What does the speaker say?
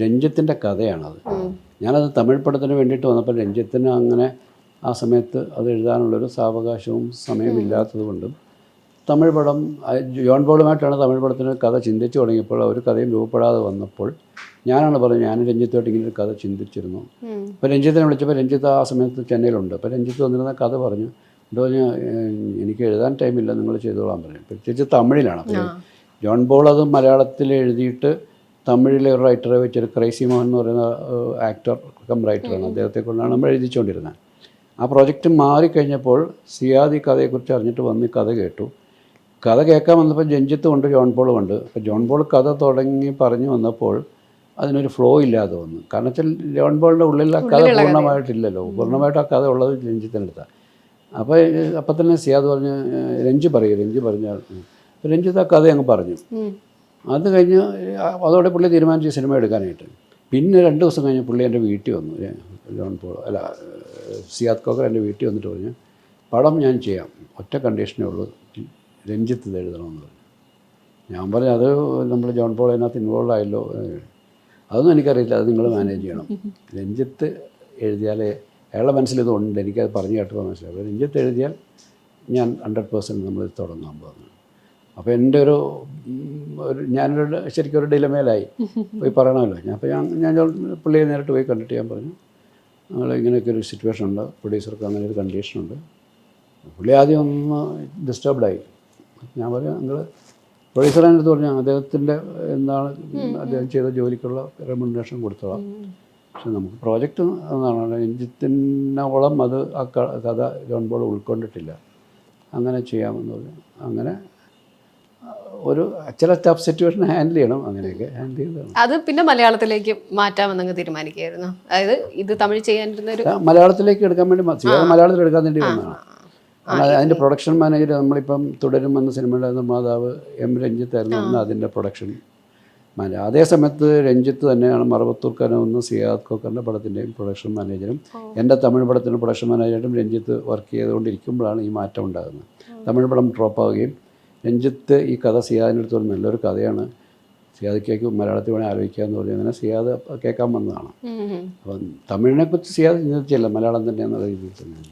രഞ്ജിത്തിന്റെ കഥയാണത്. ഞാനത് തമിഴ് പടത്തിന് വേണ്ടിയിട്ട് വന്നപ്പോൾ രഞ്ജിത്തിന് അങ്ങനെ ആ സമയത്ത് അത് എഴുതാനുള്ളൊരു സാവകാശവും സമയമില്ലാത്തത് കൊണ്ടും തമിഴ് പടം ജോൺ ബോളുമായിട്ടാണ് തമിഴ് പടത്തിന് കഥ ചിന്തിച്ചു തുടങ്ങിയപ്പോൾ ഒരു കഥയും രൂപപ്പെടാതെ വന്നപ്പോൾ ഞാനാണ് പറഞ്ഞത് ഞാൻ രഞ്ജിത്തുമായിട്ട് ഇങ്ങനെ ഒരു കഥ ചിന്തിച്ചിരുന്നു. അപ്പോൾ രഞ്ജിത്തിനെ വിളിച്ചപ്പോൾ രഞ്ജിത്ത് ആ സമയത്ത് ചെന്നൈയിലുണ്ട്. അപ്പോൾ രഞ്ജിത്ത് വന്നിരുന്ന കഥ പറഞ്ഞു എന്തോ ഞാൻ എനിക്ക് എഴുതാൻ ടൈമില്ല നിങ്ങൾ ചെയ്തോളാൻ പറഞ്ഞു. പ്രത്യേകിച്ച് തമിഴിലാണ്. അപ്പോൾ ജോൺ ബോൾ അത് മലയാളത്തിൽ എഴുതിയിട്ട് തമിഴിലെ ഒരു റൈറ്ററെ വെച്ചൊരു ക്രൈസി മോഹൻ എന്ന് പറയുന്ന ആക്ടർ കം റൈറ്ററാണ് അദ്ദേഹത്തെ കൊണ്ടാണ് നമ്മൾ എഴുതിച്ചുകൊണ്ടിരുന്നത് ആ പ്രോജക്റ്റ് മാറിക്കഴിഞ്ഞപ്പോൾ സിയാദ് ഈ കഥയെക്കുറിച്ച് അറിഞ്ഞിട്ട് വന്ന് കഥ കേട്ടു. കഥ കേൾക്കാൻ വന്നപ്പോൾ രഞ്ജിത്തും ഉണ്ട് ജോൺ പോളും ഉണ്ട്. അപ്പോൾ ജോൺ പോൾ കഥ തുടങ്ങി പറഞ്ഞു വന്നപ്പോൾ അതിനൊരു ഫ്ലോ ഇല്ലാതെ വന്നു. കാരണം വെച്ചാൽ ജോൺ പോളിന്റെ ഉള്ളിൽ ആ കഥ. പൂർണമായിട്ടില്ലല്ലോ. പൂർണമായിട്ട് ആ കഥ ഉള്ളത് രഞ്ജിത്തിനടുത്താണ് അപ്പോൾ അപ്പം തന്നെ സിയാദ് പറഞ്ഞ് രഞ്ജു പറയും രഞ്ജി പറഞ്ഞാൽ. അപ്പോൾ രഞ്ജിത്ത് ആ കഥ അങ്ങ് പറഞ്ഞു. അത് കഴിഞ്ഞ് അതോടെ പുള്ളി തീരുമാനിച്ചു സിനിമ എടുക്കാനായിട്ട്. പിന്നെ രണ്ട് ദിവസം കഴിഞ്ഞ് പുള്ളി എന്റെ വീട്ടിൽ വന്നു. ജോൺ പോൾ അല്ല സിയാദ് കോക്കർ എന്റെ വീട്ടിൽ വന്നിട്ട് പറഞ്ഞു പടം ഞാൻ ചെയ്യാം. ഒറ്റ കണ്ടീഷനേ ഉള്ളൂ. രഞ്ജിത്ത് എഴുതണമെന്ന് പറഞ്ഞു. ഞാൻ പറഞ്ഞു അത് നമ്മൾ ജോൺ പോൾ അതിനകത്ത് ഇൻവോൾവ് ആയല്ലോ. അതൊന്നും എനിക്കറിയില്ല. അത് നിങ്ങൾ മാനേജ് ചെയ്യണം. രഞ്ജിത്ത് എഴുതിയാലേ അയാളുടെ മനസ്സിൽ ഇതുണ്ട്. എനിക്കത് പറഞ്ഞു കേട്ടപ്പോൾ മനസ്സിലാവും രഞ്ജിത്ത് എഴുതിയാൽ ഞാൻ ഹൺഡ്രഡ് പേഴ്സന്റ് നമ്മൾ തുടങ്ങാൻ പോകുന്നു. അപ്പോൾ എന്റെ ഒരു ഒരു ഞാനൊരു ശരിക്കും ഒരു ഡിലമേലായി പോയി പറയണമല്ലോ. ഞാൻ അപ്പോൾ ഞാൻ ഞാൻ പുള്ളിയെ നേരിട്ട് പോയി കണ്ടിട്ട് ഞാൻ പറഞ്ഞു ഞങ്ങൾ ഇങ്ങനെയൊക്കെ ഒരു സിറ്റുവേഷൻ ഉണ്ട്. പ്രൊഡ്യൂസർക്ക് അങ്ങനെ ഒരു കണ്ടീഷൻ ഉണ്ട്. പുള്ളി ആദ്യം ഒന്ന് ഡിസ്റ്റർബ്ഡായി ഞാൻ പറയാം നിങ്ങൾ പ്രൊഡ്യൂസറെ അടുത്ത് പറഞ്ഞു അദ്ദേഹത്തിന്റെ എന്താണ് അദ്ദേഹം ചെയ്ത ജോലിക്കുള്ള റെമുനറേഷൻ കൊടുത്തോളാം. പക്ഷെ നമുക്ക് പ്രോജക്റ്റ് എന്നാണ് രഞ്ജിത്തിനോളം അത് ആ കഥ ജോൺ ബോൾ ഉൾക്കൊണ്ടിട്ടില്ല. അങ്ങനെ ചെയ്യാമെന്ന് പറഞ്ഞു. അങ്ങനെ ഒരു ചില ടഫ് സിറ്റുവേഷൻ ഹാൻഡിൽ ചെയ്യണം അങ്ങനെയൊക്കെ ഹാൻഡിൽ ചെയ്തതാണ് അത് പിന്നെ മലയാളത്തിലേക്ക് മാറ്റാമെന്നങ്ങ് തീരുമാനിക്കുകയായിരുന്നു. അതായത് ഇത് തമിഴ് ചെയ്യാനിരുന്ന ഒരു മലയാളത്തിലേക്ക് എടുക്കാൻ വേണ്ടി മലയാളത്തിൽ എടുക്കാൻ വേണ്ടി വന്നതാണ്. അതിന്റെ പ്രൊഡക്ഷൻ മാനേജർ നമ്മളിപ്പം തുടരും എന്ന സിനിമയുടെ നിർമ്മാതാവ് എം രഞ്ജിത്ത് ആയിരുന്നു അതിന്റെ പ്രൊഡക്ഷൻ മാനേജർ അതേ സമയത്ത് രഞ്ജിത്ത് തന്നെയാണ് മറവത്തൂർക്കാരൻ ഒന്ന് സിയാദ് കോക്കറിന്റെ പടത്തിന്റെയും പ്രൊഡക്ഷൻ മാനേജരും എന്റെ തമിഴ് പടത്തിന്റെ പ്രൊഡക്ഷൻ മാനേജറും രഞ്ജിത്ത് വർക്ക് ചെയ്തുകൊണ്ടിരിക്കുമ്പോഴാണ് ഈ മാറ്റം ഉണ്ടാകുന്നത്. തമിഴ് പടം ഡ്രോപ്പ് ആവുകയും രഞ്ജിത്ത് ഈ കഥ ഒരു നല്ലൊരു കഥയാണ്. സിയാദിക്കേക്ക് മലയാളത്തിൽ വേണേൽ ആലോചിക്കുക എന്ന് പറഞ്ഞു അങ്ങനെ സിയാദ് കേൾക്കാൻ വന്നതാണ്. അപ്പം തമിഴിനെ കുറിച്ച് സിയാദ് ചിന്തിച്ചില്ല മലയാളം തന്നെയെന്നുള്ള രീതിയിൽ തന്നെ